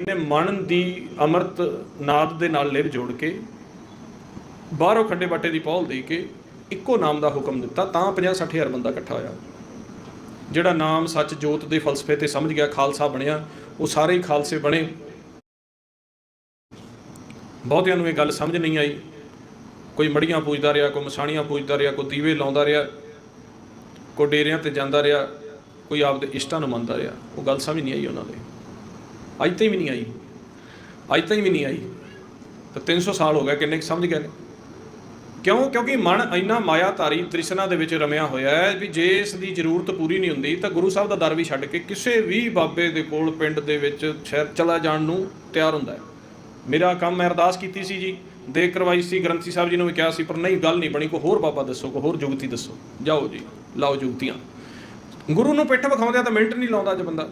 ਨੇ ਮਨ ਦੀ ਅੰਮ੍ਰਿਤ ਨਾਦ ਦੇ ਨਾਲ ਲਿਵ ਜੋੜ ਕੇ ਬਾਹਰੋਂ ਖੱਡੇ ਬਾਟੇ ਦੀ ਪੌਲ ਦੇ ਕੇ ਇੱਕੋ ਨਾਮ ਦਾ ਹੁਕਮ ਦਿੱਤਾ, ਤਾਂ 50 ਹਜ਼ਾਰ ਬੰਦਾ ਇਕੱਠਾ ਹੋਇਆ। ਜਿਹੜਾ ਨਾਮ ਸੱਚ ਜੋਤ ਦੇ ਫਲਸਫੇ ਤੇ ਸਮਝ ਗਿਆ, ਖਾਲਸਾ ਬਣਿਆ, ਉਹ ਸਾਰੇ ਹੀ ਖਾਲਸੇ ਬਣੇ। ਬਹੁਤਿਆਂ ਨੂੰ ਇਹ ਗੱਲ ਸਮਝ ਨਹੀਂ ਆਈ। ਕੋਈ ਮੜੀਆਂ ਪੂਜਦਾ ਰਿਹਾ, ਕੋਈ ਮਸਾਣੀਆਂ ਪੂਜਦਾ ਰਿਹਾ, ਕੋਈ ਦੀਵੇ ਲਾਉਂਦਾ ਰਿਹਾ, ਕੋਈ ਡੇਰਿਆਂ ਤੇ ਜਾਂਦਾ ਰਿਹਾ, ਕੋਈ ਆਪਦੇ ਇਸ਼ਟਾਂ ਨੂੰ ਮੰਨਦਾ ਰਿਹਾ। ਉਹ ਗੱਲ ਸਮਝ ਨਹੀਂ ਆਈ ਉਹਨਾਂ ਦੇ। ਅੱਜ ਤਾਈਂ ਵੀ ਨਹੀਂ ਆਈ। ਅੱਜ ਤਾਈਂ ਵੀ ਨਹੀਂ ਆਈ। ਤਾਂ 300 ਸਾਲ ਹੋ ਗਏ, ਕਿੰਨੇ ਕੁ ਸਮਝ ਗਏ ਨੇ? ਕਿਉਂ? ਕਿਉਂਕਿ ਮਨ ਇੰਨਾ ਮਾਇਆਧਾਰੀ ਤ੍ਰਿਸ਼ਨਾ ਦੇ ਵਿੱਚ ਰਮਿਆ ਹੋਇਆ ਹੈ ਵੀ ਜੇ ਇਸ ਦੀ ਜ਼ਰੂਰਤ ਪੂਰੀ ਨਹੀਂ ਹੁੰਦੀ, ਤਾਂ ਗੁਰੂ ਸਾਹਿਬ ਦਾ ਦਰ ਵੀ ਛੱਡ ਕੇ ਕਿਸੇ ਵੀ ਬਾਬੇ ਦੇ ਕੋਲ ਪਿੰਡ ਦੇ ਵਿੱਚ ਸ਼ਹਿਰ ਚਲਾ ਜਾਣ ਨੂੰ ਤਿਆਰ ਹੁੰਦਾ ਹੈ। ਮੇਰਾ ਕੰਮ ਮੈਂ ਅਰਦਾਸ ਕੀਤੀ ਸੀ ਜੀ ਦੇ ਕਰਵਾਈ ਸੀ, ਗ੍ਰੰਥੀ ਸਾਹਿਬ ਜੀ ਨੂੰ ਵੀ ਕਿਹਾ ਸੀ, ਪਰ ਨਹੀਂ, ਗੱਲ ਨਹੀਂ ਬਣੀ, ਕੋਈ ਹੋਰ ਬਾਬਾ ਦੱਸੋ, ਕੋਈ ਹੋਰ ਜੁਗਤੀ ਦੱਸੋ। ਜਾਓ ਜੀ, ਲਾਓ ਜੁਗਤੀਆਂ। ਗੁਰੂ ਨੂੰ ਪਿੱਠ ਵਿਖਾਉਂਦਿਆਂ ਤਾਂ ਮਿੰਟ ਨਹੀਂ ਲਾਉਂਦਾ ਅੱਜ ਬੰਦਾ।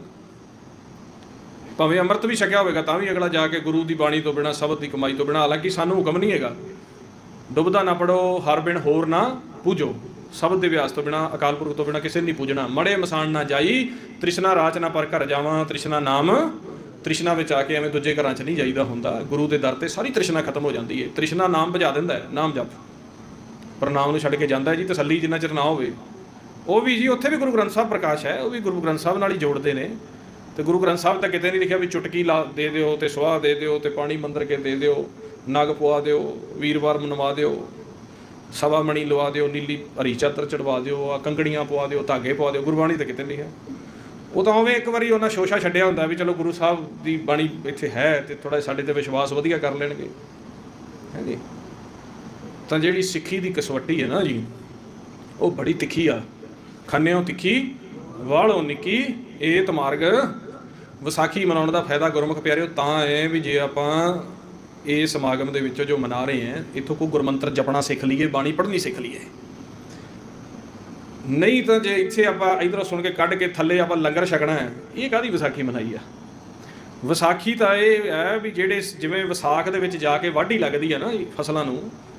ਭਾਵੇਂ ਅੰਮ੍ਰਿਤ ਵੀ ਛਕਿਆ ਹੋਵੇਗਾ, ਤਾਂ ਵੀ ਅਗਲਾ ਜਾ ਕੇ ਗੁਰੂ ਦੀ ਬਾਣੀ ਤੋਂ ਬਿਨਾ, ਸ਼ਬਦ ਦੀ ਕਮਾਈ ਤੋਂ ਬਿਨਾ, ਹਾਲਾਂਕਿ ਸਾਨੂੰ ਹੁਕਮ ਨਹੀਂ ਹੈਗਾ। ਡੁੱਬਦਾ ਨਾ ਪੜੋ, ਹਰ ਬਿਨ ਹੋਰ ਨਾ ਪੂਜੋ। ਸ਼ਬਦ ਦੇ ਵਿਆਸ ਤੋਂ ਬਿਨਾ, ਅਕਾਲ ਪੁਰਖ ਤੋਂ ਬਿਨਾ ਕਿਸੇ ਨਹੀਂ ਪੂਜਣਾ। ਮੜੇ ਮਸਾਨ ਨਾ ਜਾਈ, ਤ੍ਰਿਸ਼ਨਾ ਰਾਚ ਨਾ ਪਰ ਘਰ ਜਾਵਾਂ, ਤ੍ਰਿਸ਼ਨਾ ਨਾਮ। ਤ੍ਰਿਸ਼ਨਾ ਵਿੱਚ ਆ ਕੇ ਐਵੇਂ ਦੂਜੇ ਘਰਾਂ 'ਚ ਨਹੀਂ ਜਾਈਦਾ ਹੁੰਦਾ। ਗੁਰੂ ਦੇ ਦਰ ਤੇ ਸਾਰੀ ਤ੍ਰਿਸ਼ਨਾ ਖਤਮ ਹੋ ਜਾਂਦੀ ਹੈ ਤ੍ਰਿਸ਼ਨਾ ਨਾਮ ਭਜਾ ਦਿੰਦਾ ਹੈ, ਨਾਮ ਜਪ। ਪਰ ਨਾਮ ਨੂੰ ਛੱਡ ਕੇ ਜਾਂਦਾ ਹੈ ਜੀ, ਤਸੱਲੀ ਜਿੰਨਾ ਚਿਰ ਨਾ ਹੋਵੇ। ਉਹ ਵੀ ਜੀ, ਉੱਥੇ ਵੀ ਗੁਰੂ ਗ੍ਰੰਥ ਸਾਹਿਬ ਪ੍ਰਕਾਸ਼ ਹੈ, ਉਹ ਵੀ ਗੁਰੂ ਗ੍ਰੰਥ ਸਾਹਿਬ ਨਾਲ ਹੀ ਜੋੜਦੇ ਨੇ। ਤੇ ਗੁਰੂ ਗ੍ਰੰਥ ਸਾਹਿਬ ਤਾਂ ਕਿਤੇ ਨਹੀਂ ਲਿਖਿਆ ਵੀ ਚੁਟਕੀ ਲਾ ਦੇ ਦਿਓ ਤੇ ਸੁਆਹ ਦੇ ਦਿਓ ਤੇ ਪਾਣੀ ਮੰਦਰ ਕੇ ਦੇ ਦਿਓ, ਨਗ ਪਵਾ ਦਿਓ, ਵੀਰਵਾਰ ਮਨਵਾ ਦਿਓ ਸਵਾ ਮਣੀ ਲਵਾ ਦਿਓ, ਨੀਲੀ ਹਰੀ ਚਾਦਰ ਚੜਵਾ ਦਿਓ ਆ ਕੰਗੜੀਆਂ ਪਵਾ ਦਿਓ, ਧਾਗੇ ਪਵਾ ਦਿਓ, ਗੁਰਬਾਣੀ ਤਾਂ ਕਿਤੇ ਨਹੀਂ ਲਿਖਿਆ। ਉਹ ਤਾਂ ਉਵੇਂ ਇੱਕ ਵਾਰੀ ਉਹਨਾਂ ਸ਼ੋਸ਼ਾ ਛੱਡਿਆ ਹੁੰਦਾ ਵੀ ਚਲੋ ਗੁਰੂ ਸਾਹਿਬ ਦੀ ਬਾਣੀ ਇੱਥੇ ਹੈ ਤੇ ਥੋੜਾ ਸਾਡੇ ਤੇ ਵਿਸ਼ਵਾਸ ਵਧੀਆ ਕਰ ਲੈਣਗੇ। ਹੈ ਤਾਂ ਜਿਹੜੀ ਸਿੱਖੀ ਦੀ ਕਸਵੱਟੀ ਹੈ ਨਾ ਜੀ, ਉਹ ਬੜੀ ਤਿੱਖੀ ਆ। ਖੰਨਿਓ ਤਿੱਖੀ, ਵਾਲੋ ਨਿੱਕੀ, ਏਤ ਮਾਰਗ ਵਿਸਾਖੀ ਮਨਾਉਣ ਦਾ ਫਾਇਦਾ ਗੁਰਮੁਖ ਪਿਆਰਿਓ, ਤਾਂ ਹੈ ਵੀ ਜੇ ਆਪਾਂ ਇਹ ਸਮਾਗਮ ਦੇ ਵਿੱਚੋਂ ਜੋ ਮਨਾ ਰਹੇ ਹਾਂ, ਇੱਥੋਂ ਕੋਈ ਗੁਰਮੰਤਰ ਜਪਣਾ ਸਿੱਖ ਲਈਏ, ਬਾਣੀ ਪੜ੍ਹਨੀ ਸਿੱਖ ਲਈਏ। ਨਹੀਂ ਤਾਂ ਜੇ ਇੱਥੇ ਆਪਾਂ ਇਧਰੋਂ ਸੁਣ ਕੇ ਕੱਢ ਕੇ ਥੱਲੇ ਆਪਾਂ ਲੰਗਰ ਛਕਣਾ ਹੈ, ਇਹ ਕਾਦੀ ਵਿਸਾਖੀ ਮਨਾਈ ਆ? ਵਿਸਾਖੀ ਤਾਂ ਇਹ ਹੈ ਵੀ ਜਿਹੜੇ ਜਿਵੇਂ ਵਿਸਾਖ ਦੇ ਵਿੱਚ ਜਾ ਕੇ ਵਾਢੀ ਲੱਗਦੀ ਹੈ ਨਾ ਫਸਲਾਂ ਨੂੰ